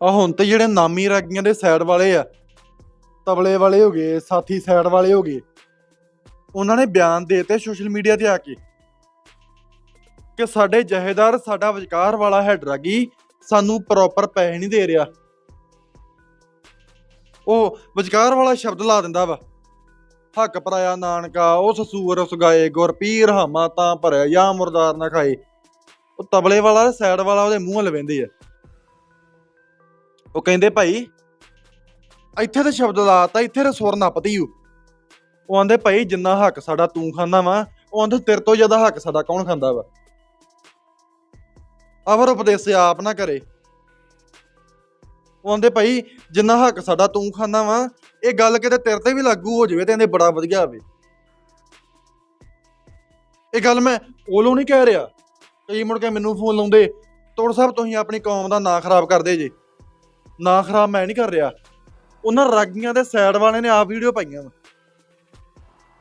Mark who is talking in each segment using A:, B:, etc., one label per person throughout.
A: ਆ ਹੁਣ ਤੇ ਜਿਹੜੇ ਨਾਮੀ ਰਾਗੀਆਂ ਦੇ ਸਾਈਡ ਵਾਲੇ ਆ, ਤਬਲੇ ਵਾਲੇ ਹੋ ਗਏ, ਸਾਥੀ ਸਾਈਡ ਵਾਲੇ ਹੋ ਗਏ, ਉਹਨਾਂ ਨੇ ਬਿਆਨ ਦੇਤੇ ਸੋਸ਼ਲ ਮੀਡੀਆ ਤੇ ਆ ਕੇ ਕਿ ਸਾਡੇ ਜਹੇਦਾਰ, ਸਾਡਾ ਵਿਚਕਾਰ ਵਾਲਾ ਹੈਡ ਰਾਗੀ ਸਾਨੂੰ ਪ੍ਰੋਪਰ ਪੈਸੇ ਨਹੀਂ ਦੇ ਰਿਹਾ। ਉਹ ਵਿਚਕਾਰ ਵਾਲਾ ਸ਼ਬਦ ਲਾ ਦਿੰਦਾ ਵਾ, ਹੱਕ ਪਰਾਇਆ ਨਾਨਕਾ ਉਸ ਸੂਰ ਉਸ ਗਾਏ ਗੁਰਪੀਰ ਹਮਾ ਤਾਂ ਭਰਿਆ ਜਾਂ ਮੁਰਦਾਰ ਨਾ ਖਾਏ। ਉਹ ਤਬਲੇ ਵਾਲਾ ਸਾਈਡ ਵਾਲਾ ਉਹਦੇ ਮੂੰਹ ਲਵੇਂਦੇ ਆ। ਉਹ ਕਹਿੰਦੇ ਭਾਈ ਇੱਥੇ ਤੇ ਸ਼ਬਦ ਲਾਤਾ ਇੱਥੇ ਤੇ ਸੁਰ ਨੱਪਦੀ ਓ ਉਹ ਆਂਦੇ ਭਾਈ ਜਿੰਨਾ ਹੱਕ ਸਾਡਾ ਤੂੰ ਖਾਂਦਾ ਵਾ ਉਹ ਆਂਦੇ ਤੇਰੇ ਤੋਂ ਜ਼ਿਆਦਾ ਹੱਕ ਸਾਡਾ ਕੌਣ ਖਾਂਦਾ ਵਾ? ਅਵਰ ਉਪਦੇਸ ਆਪ ਨਾ ਕਰੇ। ਉਹ ਆਂਦੇ ਭਾਈ ਜਿੰਨਾ ਹੱਕ ਸਾਡਾ ਤੂੰ ਖਾਂਦਾ ਵਾ ਇਹ ਗੱਲ ਕਿਤੇ ਤੇਰੇ ਤੇ ਵੀ ਲਾਗੂ ਹੋ ਜਾਵੇ ਤੇ ਇਹਦੇ ਬੜਾ ਵਧੀਆ ਹੋਵੇ। ਇਹ ਗੱਲ ਮੈਂ ਉਹਲੋਂ ਨਹੀਂ ਕਹਿ ਰਿਹਾ। ਕਈ ਮੁੜ ਕੇ ਮੈਨੂੰ ਫੋਨ ਲਾਉਂਦੇ ਤੋੜ ਸਾਹਿਬ ਤੁਸੀਂ ਆਪਣੀ ਕੌਮ ਦਾ ਨਾਂ ਖਰਾਬ ਕਰਦੇ ਜੇ। ਨਾ ਖਰਾਬ ਮੈਂ ਨਹੀਂ ਕਰ ਰਿਹਾ। ਉਹਨਾਂ ਰਾਗੀਆਂ ਦੇ ਸਾਈਡ ਵਾਲੇ ਨੇ ਆਪ ਵੀਡੀਓ ਪਾਈਆਂ ਵਾ।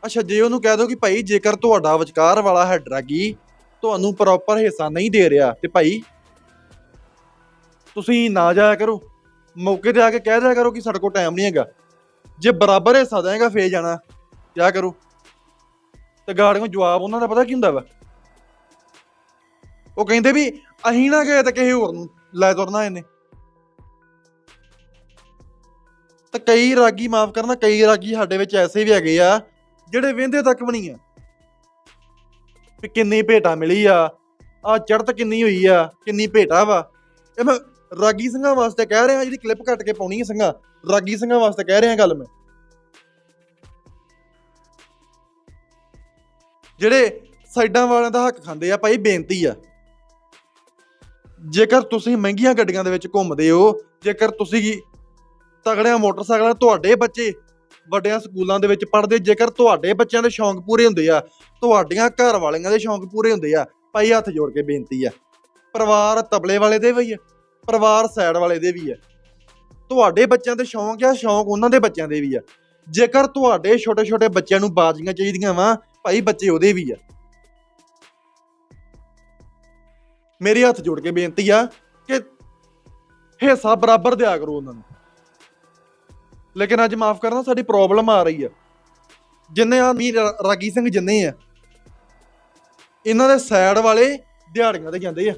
A: ਅੱਛਾ, ਜੇ ਉਹਨੂੰ ਕਹਿ ਦੋ ਕਿ ਭਾਈ ਜੇਕਰ ਤੁਹਾਡਾ ਵਿਚਕਾਰ ਵਾਲਾ ਹੈ ਰਾਗੀ ਤੁਹਾਨੂੰ ਪ੍ਰੋਪਰ ਹਿੱਸਾ ਨਹੀਂ ਦੇ ਰਿਹਾ ਤੇ ਭਾਈ ਤੁਸੀਂ ਨਾ ਜਾਇਆ ਕਰੋ। ਮੌਕੇ ਤੇ ਆ ਕੇ ਕਹਿ ਦਿਆ ਕਰੋ ਕਿ ਸਾਡੇ ਕੋਲ ਟਾਈਮ ਨਹੀਂ ਹੈਗਾ। ਜੇ ਬਰਾਬਰ ਹਿੱਸਾ ਦੇਗਾ ਫੇਰ ਜਾਣਾ। ਕਿਆ ਕਰੋ? ਤੇ ਗਾੜੀਆਂ ਜਵਾਬ ਉਹਨਾਂ ਦਾ ਪਤਾ ਕੀ ਹੁੰਦਾ ਵਾ? ਉਹ ਕਹਿੰਦੇ ਵੀ ਅਸੀਂ ਨਾ ਗਏ ਤਾਂ ਕਿਸੇ ਹੋਰ ਨੂੰ ਲੈ ਤੁਰਨਾ ਇਹਨੇ। ਤਾਂ ਕਈ ਰਾਗੀ ਮਾਫ ਕਰਨਾ, ਕਈ ਰਾਗੀ ਸਾਡੇ ਵਿੱਚ ਐਸੇ ਵੀ ਹੈਗੇ ਆ, ਜਿਹੜੇ ਵਹਿੰਦੇ ਤੱਕ ਵੀ ਨਹੀਂ ਆ। ਵੀ ਕਿੰਨੀ ਭੇਟਾ ਮਿਲੀ ਆ ਆ ਚੜਤ ਕਿੰਨੀ ਹੋਈ ਆ, ਕਿੰਨੀ ਭੇਟਾ ਵਾ। ਇਹ ਮੈਂ ਰਾਗੀ ਸਿੰਘਾਂ ਵਾਸਤੇ ਕਹਿ ਰਿਹਾ, ਜਿਹੜੀ ਕਲਿੱਪ ਕੱਟ ਕੇ ਪਾਉਣੀ ਹੈ ਸਿੰਘਾਂ, ਰਾਗੀ ਸਿੰਘਾਂ ਵਾਸਤੇ ਕਹਿ ਰਿਹਾ ਗੱਲ ਮੈਂ। ਜਿਹੜੇ ਸਾਈਡਾਂ ਵਾਲਿਆਂ ਦਾ ਹੱਕ ਖਾਂਦੇ ਆ, ਭਾਈ ਬੇਨਤੀ ਆ। ਜੇਕਰ ਤੁਸੀਂ ਮਹਿੰਗੀਆਂ ਗੱਡੀਆਂ ਦੇ ਵਿੱਚ ਘੁੰਮਦੇ ਹੋ, ਜੇਕਰ ਤੁਸੀਂ ਤਗੜਿਆਂ ਮੋਟਰਸਾਈਕਲਾਂ ਤੁਹਾਡੇ ਬੱਚੇ ਵੱਡਿਆਂ ਸਕੂਲਾਂ ਦੇ ਵਿੱਚ ਪੜ੍ਹਦੇ, ਜੇਕਰ ਤੁਹਾਡੇ ਬੱਚਿਆਂ ਦੇ ਸ਼ੌਂਕ ਪੂਰੇ ਹੁੰਦੇ ਆ, ਤੁਹਾਡੀਆਂ ਘਰ ਵਾਲਿਆਂ ਦੇ ਸ਼ੌਂਕ ਪੂਰੇ ਹੁੰਦੇ ਆ, ਭਾਈ ਹੱਥ ਜੋੜ ਕੇ ਬੇਨਤੀ ਆ। ਪਰਿਵਾਰ ਤਬਲੇ ਵਾਲੇ ਦੇ ਵੀ ਆ, ਪਰਿਵਾਰ ਸਾਈਡ ਵਾਲੇ ਦੇ ਵੀ ਆ। ਤੁਹਾਡੇ ਬੱਚਿਆਂ ਦੇ ਸ਼ੌਂਕ ਆ, ਸ਼ੌਂਕ ਉਹਨਾਂ ਦੇ ਬੱਚਿਆਂ ਦੇ ਵੀ ਆ। ਜੇਕਰ ਤੁਹਾਡੇ ਛੋਟੇ ਛੋਟੇ ਬੱਚਿਆਂ ਨੂੰ ਬਾਜ਼ੀਆਂ ਚਾਹੀਦੀਆਂ ਵਾ, ਭਾਈ ਬੱਚੇ ਉਹਦੇ ਵੀ ਆ। ਮੇਰੇ ਹੱਥ ਜੋੜ ਕੇ ਬੇਨਤੀ ਆ ਕਿ ਹਿੱਸਾ ਬਰਾਬਰ ਦਿਆ ਕਰੋ ਉਹਨਾਂ ਨੂੰ। ਲੇਕਿਨ ਅੱਜ ਮਾਫ ਕਰਨਾ, ਸਾਡੀ ਪ੍ਰੋਬਲਮ ਆ ਰਹੀ ਆ। ਜਿੰਨੇ ਆ ਮੀਰ ਰਾਗੀ ਸਿੰਘ ਜਿੰਨੇ ਆ, ਇਹਨਾਂ ਦੇ ਸਾਈਡ ਵਾਲੇ ਦਿਹਾੜੀਆਂ ਤੇ ਜਾਂਦੇ ਆ।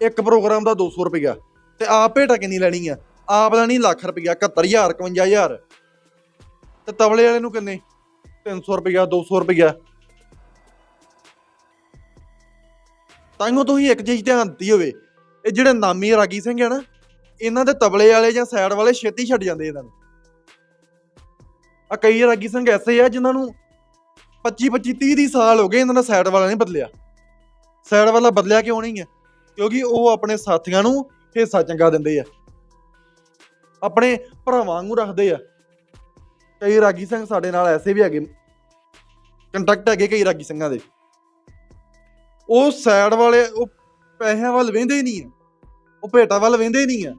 A: ਇੱਕ ਪ੍ਰੋਗਰਾਮ ਦਾ 200 ਰੁਪਇਆ ਤੇ ਆਪ ਭੇਟਾ ਕਿੰਨੀ ਲੈਣੀ ਆ? ਆਪ ਦਾ ਨਹੀਂ ਲੱਖ ਰੁਪਇਆ 71000 51000 ਤੇ ਤਬਲੇ ਵਾਲੇ ਨੂੰ ਕਿੰਨੇ? 300 ਰੁਪਇਆ 200 ਰੁਪਇਆ ਤਾਂਗੋ ਤੁਸੀਂ ਇੱਕ ਚੀਜ਼ ਧਿਆਨ ਦਿੱਤੀ ਹੋਵੇ, ਇਹ ਜਿਹੜੇ ਨਾਮੀ ਰਾਗੀ ਸਿੰਘ ਆ ਨਾ, ਇਹਨਾਂ ਦੇ ਤਬਲੇ ਵਾਲੇ ਜਾਂ ਸਾਈਡ ਵਾਲੇ ਛੇਤੀ ਛੱਡ ਜਾਂਦੇ ਇਹਨਾਂ ਨੂੰ। ਆ ਕਈ ਰਾਗੀ ਸਿੰਘ ਐਸੇ ਆ ਜਿਨ੍ਹਾਂ ਨੂੰ 25 25 30 ਦੀ ਸਾਲ ਹੋ ਗਏ ਇਹਨਾਂ ਦਾ ਸਾਈਡ ਵਾਲਾ ਨਹੀਂ ਬਦਲਿਆ। ਸਾਈਡ ਵਾਲਾ ਬਦਲਿਆ ਕਿਉਂ ਨਹੀਂ ਹੈ ਕਿਉਂਕਿ ਉਹ ਆਪਣੇ ਸਾਥੀਆਂ ਨੂੰ ਹਿੱਸਾ ਚੰਗਾ ਦਿੰਦੇ ਆ। ਆਪਣੇ ਭਰਾਵਾਂ ਵਾਂਗੂ ਰੱਖਦੇ ਆ। ਕਈ ਰਾਗੀ ਸਿੰਘ ਸਾਡੇ ਨਾਲ ਐਸੇ ਵੀ ਹੈਗੇ। ਕੰਟੈਕਟ ਹੈਗੇ ਕਈ ਰਾਗੀ ਸਿੰਘਾਂ ਦੇ। ਉਹ ਸਾਈਡ ਵਾਲੇ, ਉਹ ਪੈਸਿਆਂ ਵੱਲ ਵੇਂਦੇ ਨਹੀਂ ਆ। ਉਹ ਭੇਟਾ ਵੱਲ ਵੇਂਦੇ ਨਹੀਂ ਆ।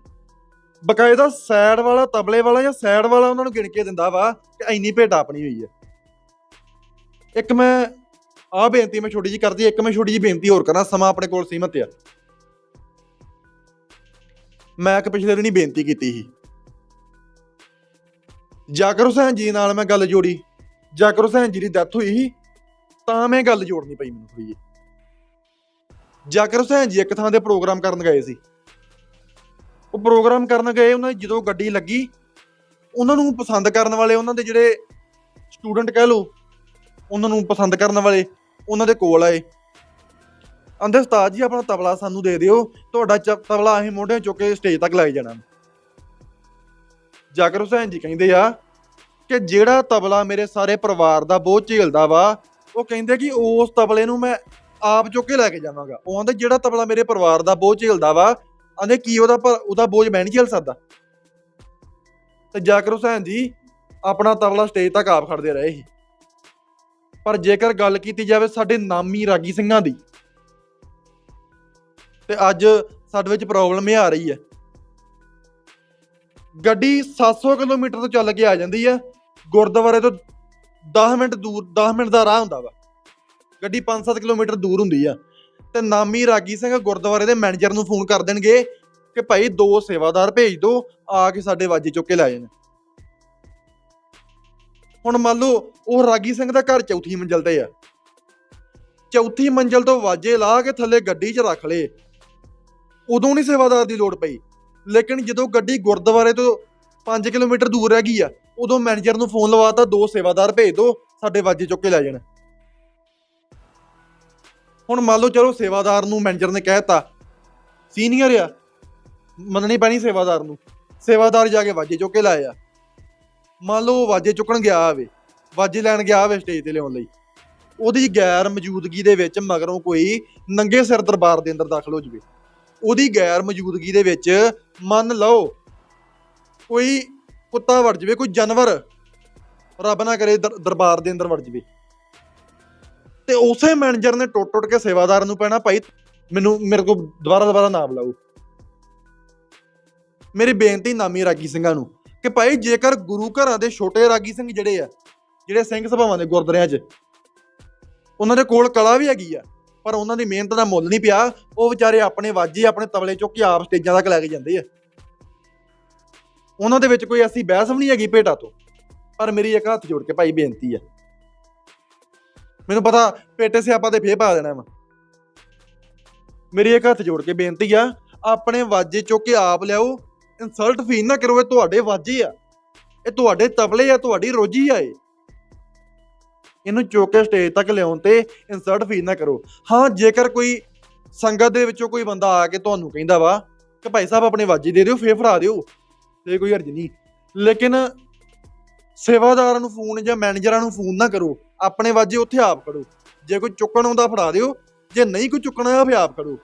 A: ਬਕਾਇਦਾ ਸਾਈਡ ਵਾਲਾ, ਤਬਲੇ ਵਾਲਾ ਜਾਂ ਸਾਈਡ ਵਾਲਾ ਉਹਨਾਂ ਨੂੰ ਗਿਣ ਕੇ ਦਿੰਦਾ ਵਾ ਕਿ ਇੰਨੀ ਭੇਟ ਆਪਣੀ ਹੋਈ ਹੈ। ਇੱਕ ਮੈਂ ਆਹ ਬੇਨਤੀ ਮੈਂ ਛੋਟੀ ਜੀ ਕਰਦੀ, ਇੱਕ ਮੈਂ ਛੋਟੀ ਜੀ ਬੇਨਤੀ ਹੋਰ ਕਰਾਂ, ਸਮਾਂ ਆਪਣੇ ਕੋਲ ਸੀਮਤ ਆ। ਮੈਂ ਇੱਕ ਪਿਛਲੇ ਦਿਨੀ ਬੇਨਤੀ ਕੀਤੀ ਸੀ। ਜਾਕਰ ਹੁਸੈਨ ਜੀ ਨਾਲ ਮੈਂ ਗੱਲ ਜੋੜੀ ਜਾਕਰ ਹੁਸੈਨ ਜੀ ਦੀ ਡੈਥ ਹੋਈ ਸੀ, ਤਾਂ ਮੈਂ ਗੱਲ ਜੋੜਨੀ ਪਈ ਮੈਨੂੰ ਥੋੜੀ ਜਿਹੀ। ਜਾਕਰ ਹੁਸੈਨ ਜੀ ਇੱਕ ਥਾਂ ਤੇ ਪ੍ਰੋਗਰਾਮ ਕਰਨ ਗਏ ਸੀ। ਉਹ ਪ੍ਰੋਗਰਾਮ ਕਰਨ ਗਏ, ਉਹਨਾਂ ਦੀ ਜਦੋਂ ਗੱਡੀ ਲੱਗੀ, ਉਹਨਾਂ ਨੂੰ ਪਸੰਦ ਕਰਨ ਵਾਲੇ, ਉਹਨਾਂ ਦੇ ਜਿਹੜੇ ਸਟੂਡੈਂਟ ਕਹਿ ਲਓ, ਉਹਨਾਂ ਨੂੰ ਪਸੰਦ ਕਰਨ ਵਾਲੇ, ਉਹਨਾਂ ਦੇ ਕੋਲ ਆਏ। ਆਂਦੇ, ਉਸਤਾਦ ਜੀ, ਆਪਣਾ ਤਬਲਾ ਸਾਨੂੰ ਦੇ ਦਿਓ, ਤੁਹਾਡਾ ਚ- ਤਬਲਾ ਅਸੀਂ ਮੋਢਿਆਂ ਚੁੱਕ ਕੇ ਸਟੇਜ ਤੱਕ ਲੈ ਜਾਣਾ। ਜਾਕਰ ਹੁਸੈਨ ਜੀ ਕਹਿੰਦੇ ਆ ਕਿ ਜਿਹੜਾ ਤਬਲਾ ਮੇਰੇ ਸਾਰੇ ਪਰਿਵਾਰ ਦਾ ਬੋਝ ਝੇਲਦਾ ਵਾ, ਉਹ ਕਹਿੰਦੇ ਕਿ ਉਸ ਤਬਲੇ ਨੂੰ ਮੈਂ ਆਪ ਚੁੱਕ ਕੇ ਲੈ ਕੇ ਜਾਵਾਂਗਾ। ਉਹ ਆਂਦੇ, ਜਿਹੜਾ ਤਬਲਾ ਮੇਰੇ ਪਰਿਵਾਰ ਦਾ ਬੋਝ ਝੇਲਦਾ ਵਾ ਆਂਦੇ ਕੀ ਉਹਦਾ ਪਰ ਉਹਦਾ ਬੋਝ ਮੈਂ ਨਹੀਂ ਝੇਲ ਸਕਦਾ। ਤੇ ਜਾਕਰ ਹੁਸੈਨ ਜੀ, ਆਪਣਾ ਤਬਲਾ ਸਟੇਜ ਤੱਕ ਆਪ ਖੜਦੇ ਰਹੇ ਸੀ। ਪਰ ਜੇਕਰ ਗੱਲ ਕੀਤੀ ਜਾਵੇ ਸਾਡੇ ਨਾਮੀ ਰਾਗੀ ਸਿੰਘਾਂ ਦੀ, ਤੇ ਅੱਜ ਸਾਡੇ ਵਿੱਚ ਪ੍ਰੋਬਲਮ ਇਹ ਆ ਰਹੀ ਹੈ। ਗੱਡੀ 700 ਕਿਲੋਮੀਟਰ ਤੋਂ ਚੱਲ ਕੇ ਆ ਜਾਂਦੀ ਹੈ, ਗੁਰਦੁਆਰੇ ਤੋਂ 10 ਮਿੰਟ ਦੂਰ 10 ਮਿੰਟ ਦਾ ਰਾਹ ਹੁੰਦਾ ਵਾ। ਗੱਡੀ 5-7 ਕਿਲੋਮੀਟਰ ਦੂਰ ਹੁੰਦੀ ਆ। ਤੇ ਨਾਮੀ ਰਾਗੀ ਸਿੰਘ ਗੁਰਦੁਆਰੇ ਦੇ ਮੈਨੇਜਰ ਨੂੰ ਫੋਨ ਕਰ ਦੇਣਗੇ ਕਿ ਭਾਈ ਦੋ ਸੇਵਾਦਾਰ ਭੇਜ ਦਿਓ ਆ ਕੇ ਸਾਡੇ ਵਾਜੇ ਚੁੱਕ ਕੇ ਲੈ ਜਾਣ। ਹੁਣ ਮੰਨ ਲਓ ਉਹ ਰਾਗੀ ਸਿੰਘ ਦਾ ਘਰ ਚੌਥੀ ਮੰਜ਼ਲ ਤੇ ਆ। ਚੌਥੀ ਮੰਜ਼ਲ ਤੋਂ ਵਾਜੇ ਲਾ ਕੇ ਥੱਲੇ ਗੱਡੀ 'ਚ ਰੱਖ ਲਏ। ਉਦੋਂ ਨਹੀਂ ਸੇਵਾਦਾਰ ਦੀ ਲੋੜ ਪਈ। ਲੇਕਿਨ ਜਦੋਂ ਗੱਡੀ ਗੁਰਦੁਆਰੇ ਤੋਂ 5 ਕਿਲੋਮੀਟਰ ਦੂਰ ਰਹਿ ਗਈ ਆ, ਉਦੋਂ ਮੈਨੇਜਰ ਨੂੰ ਫੋਨ ਲਵਾਤਾ, ਦੋ ਸੇਵਾਦਾਰ ਭੇਜ ਦਿਓ ਸਾਡੇ ਵਾਜੇ ਚੁੱਕ ਕੇ ਲੈ ਜਾਣ। ਹੁਣ ਮੰਨ ਲਓ ਚਲੋ ਸੇਵਾਦਾਰ ਨੂੰ ਮੈਨੇਜਰ ਨੇ ਕਹਿਤਾ ਸੀਨੀਅਰ ਆ। ਮੰਨਣੀ ਪੈਣੀ ਸੇਵਾਦਾਰ ਨੂੰ। ਸੇਵਾਦਾਰ ਜਾ ਕੇ ਵਾਜੇ ਚੁੱਕ ਕੇ ਲਾਇਆ। ਮੰਨ ਲਓ ਉਹ ਵਾਜੇ ਚੁੱਕਣ ਗਿਆ ਆਵੇ ਵਾਜੇ ਲੈਣ ਗਿਆ ਆਵੇ ਸਟੇਜ ਤੇ ਲਿਆਉਣ ਲਈ। ਉਹਦੀ ਗੈਰ ਮੌਜੂਦਗੀ ਦੇ ਵਿੱਚ ਮਗਰੋਂ ਕੋਈ ਨੰਗੇ ਸਿਰ ਦਰਬਾਰ ਦੇ ਅੰਦਰ ਦਾਖਲ ਹੋ ਜਵੇ। ਉਹਦੀ ਗੈਰ ਮੌਜੂਦਗੀ ਦੇ ਵਿੱਚ ਮੰਨ ਲਓ ਕੋਈ ਕੁੱਤਾ ਵੜ ਜਵੇ, ਕੋਈ ਜਾਨਵਰ, ਰੱਬ ਨਾ ਕਰੇ ਦਰਬਾਰ ਦੇ ਅੰਦਰ ਵੜ ਜਵੇ। ਤੇ ਉਸੇ ਮੈਨੇਜਰ ਨੇ ਟੁੱਟ ਟੁੱਟ ਕੇ ਸੇਵਾਦਾਰ ਨੂੰ ਪੈਣਾ ਭਾਈ, ਮੈਨੂੰ, ਮੇਰੇ ਕੋਲ ਦੁਬਾਰਾ ਦੁਬਾਰਾ ਨਾਮ ਲਾਓ। ਮੇਰੀ ਬੇਨਤੀ ਨਾਮੀ ਰਾਗੀ ਸਿੰਘਾਂ ਨੂੰ ਕਿ ਭਾਈ ਜੇਕਰ ਗੁਰੂ ਘਰਾਂ ਦੇ ਛੋਟੇ ਰਾਗੀ ਸਿੰਘ ਜਿਹੜੇ ਆ, ਜਿਹੜੇ ਸਿੰਘ ਸਭਾਵਾਂ ਦੇ ਗੁਰਦੁਆਰਿਆਂ 'ਚ, ਉਹਨਾਂ ਦੇ ਕੋਲ ਕਲਾ ਵੀ ਹੈਗੀ ਆ, ਪਰ ਉਹਨਾਂ ਦੀ ਮਿਹਨਤ ਦਾ ਮੁੱਲ ਨਹੀਂ ਪਿਆ, ਉਹ ਵਿਚਾਰੇ ਆਪਣੇ ਵਾਜੇ ਆਪਣੇ ਤਬਲੇ ਚੁੱਕ ਕੇ ਆਪ ਸਟੇਜਾਂ ਤੱਕ ਲੈ ਕੇ ਜਾਂਦੇ ਆ। ਉਹਨਾਂ ਦੇ ਵਿੱਚ ਕੋਈ ਐਸੀ ਬਹਿਸ ਵੀ ਨਹੀਂ ਹੈਗੀ ਭੇਟਾ ਤੋਂ, ਪਰ ਮੇਰੀ ਇੱਕ ਹੱਥ ਜੋੜ ਕੇ ਭਾਈ ਬੇਨਤੀ ਆ। ਮੈਨੂੰ ਪਤਾ ਪੇਟੇ ਸਿਆਪਾ ਤੇ ਫੇਰ ਪਾ ਦੇਣਾ ਵਾ। ਮੇਰੀ ਇੱਕ ਹੱਥ ਜੋੜ ਕੇ ਬੇਨਤੀ ਆ, ਆਪਣੇ ਵਾਜੇ ਚੁੱਕ ਕੇ ਆਪ ਲਿਆਓ। ਇਨਸਲਟ ਫੀਲ ਨਾ ਕਰੋ, ਇਹ ਤੁਹਾਡੇ ਵਾਜੇ ਆ। ਇਹ ਤੁਹਾਡੇ ਤਬਲੇ ਆ, ਤੁਹਾਡੀ ਰੋਜੀ ਆ ਇਹ। ਇਹਨੂੰ ਚੁੱਕ ਕੇ ਸਟੇਜ ਤੱਕ ਲਿਆਉਣ ਤੇ ਇਨਸਲਟ ਫੀਲ ਨਾ ਕਰੋ। ਹਾਂ, ਜੇਕਰ ਕੋਈ ਸੰਗਤ ਦੇ ਵਿੱਚੋਂ ਕੋਈ ਬੰਦਾ ਆ ਕੇ ਤੁਹਾਨੂੰ ਕਹਿੰਦਾ ਵਾ ਕਿ ਭਾਈ ਸਾਹਿਬ ਆਪਣੇ ਵਾਜੇ ਦੇ ਦਿਓ, ਫੇਰ ਫੜਾ ਦਿਓ। ਤੇ ਕੋਈ ਹਰਜ ਨਹੀਂ। ਲੇਕਿਨ ਸੇਵਾਦਾਰਾਂ ਨੂੰ ਫੋਨ ਜਾਂ ਮੈਨੇਜਰਾਂ ਨੂੰ ਫੋਨ ਨਾ ਕਰੋ। ਆਪਣੇ ਵਾਜੇ ਉੱਥੇ ਆਪ ਕਰੋ ਜੇ ਕੋਈ ਚੁੱਕਣ ਆਉਂਦਾ ਫੜਾ ਦਿਓ। ਜੇ ਨਹੀਂ ਕੋਈ ਚੁੱਕਣਾ ਆ ਫੇ ਆਪ ਕਰੋ